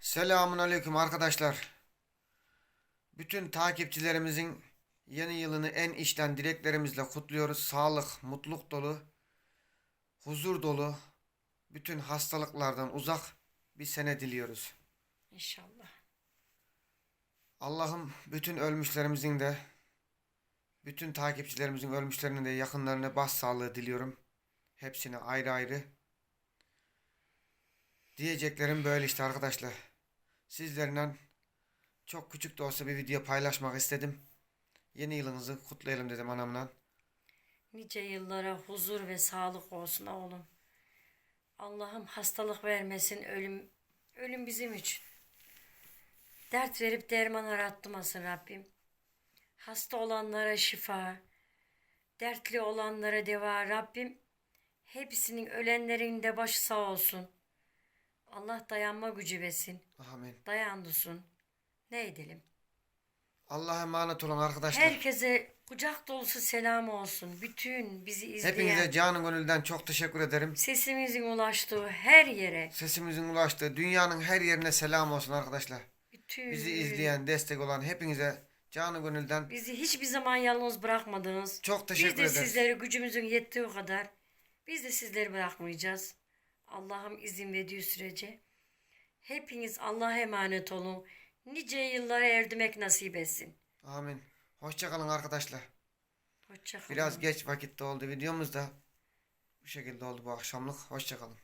Selamun aleyküm arkadaşlar. Bütün takipçilerimizin yeni yılını en içten dileklerimizle kutluyoruz. Sağlık, mutluluk dolu, huzur dolu, bütün hastalıklardan uzak bir sene diliyoruz. İnşallah. Allah'ım bütün ölmüşlerimizin de bütün takipçilerimizin ölmüşlerinin de yakınlarına başsağlığı diliyorum. Hepsine ayrı ayrı. Diyeceklerim böyle işte arkadaşlar. Sizlerle çok küçük de olsa bir video paylaşmak istedim. Yeni yılınızı kutlayalım dedim anamla. Nice yıllara huzur ve sağlık olsun oğlum. Allah'ım hastalık vermesin ölüm ölüm bizim için. Dert verip derman arattımasın Rabbim. Hasta olanlara şifa, dertli olanlara deva Rabbim. Hepsinin ölenlerin de başı sağ olsun. Allah dayanma gücü versin. Amin. Dayandırsın. Ne edelim? Allah'a emanet olun arkadaşlar. Herkese kucak dolusu selam olsun. Bütün bizi izleyen, Hepinize canı gönülden çok teşekkür ederim. sesimizin ulaştığı her yere, Sesimizin ulaştığı dünyanın her yerine selam olsun arkadaşlar. bütün Bizi izleyen, destek olan hepinize canı gönülden bizi hiçbir zaman yalnız bırakmadınız. çok teşekkür Biz de ederiz. sizleri gücümüzün yettiği kadar biz de sizleri bırakmayacağız. Allah'ım izin verdiği sürece. Hepiniz Allah'a emanet olun. Nice yıllara erdirmek nasip etsin. Amin. Hoşçakalın arkadaşlar. Hoşçakalın. Biraz geç vakitte oldu videomuz da bu şekilde oldu bu akşamlık. Hoşçakalın.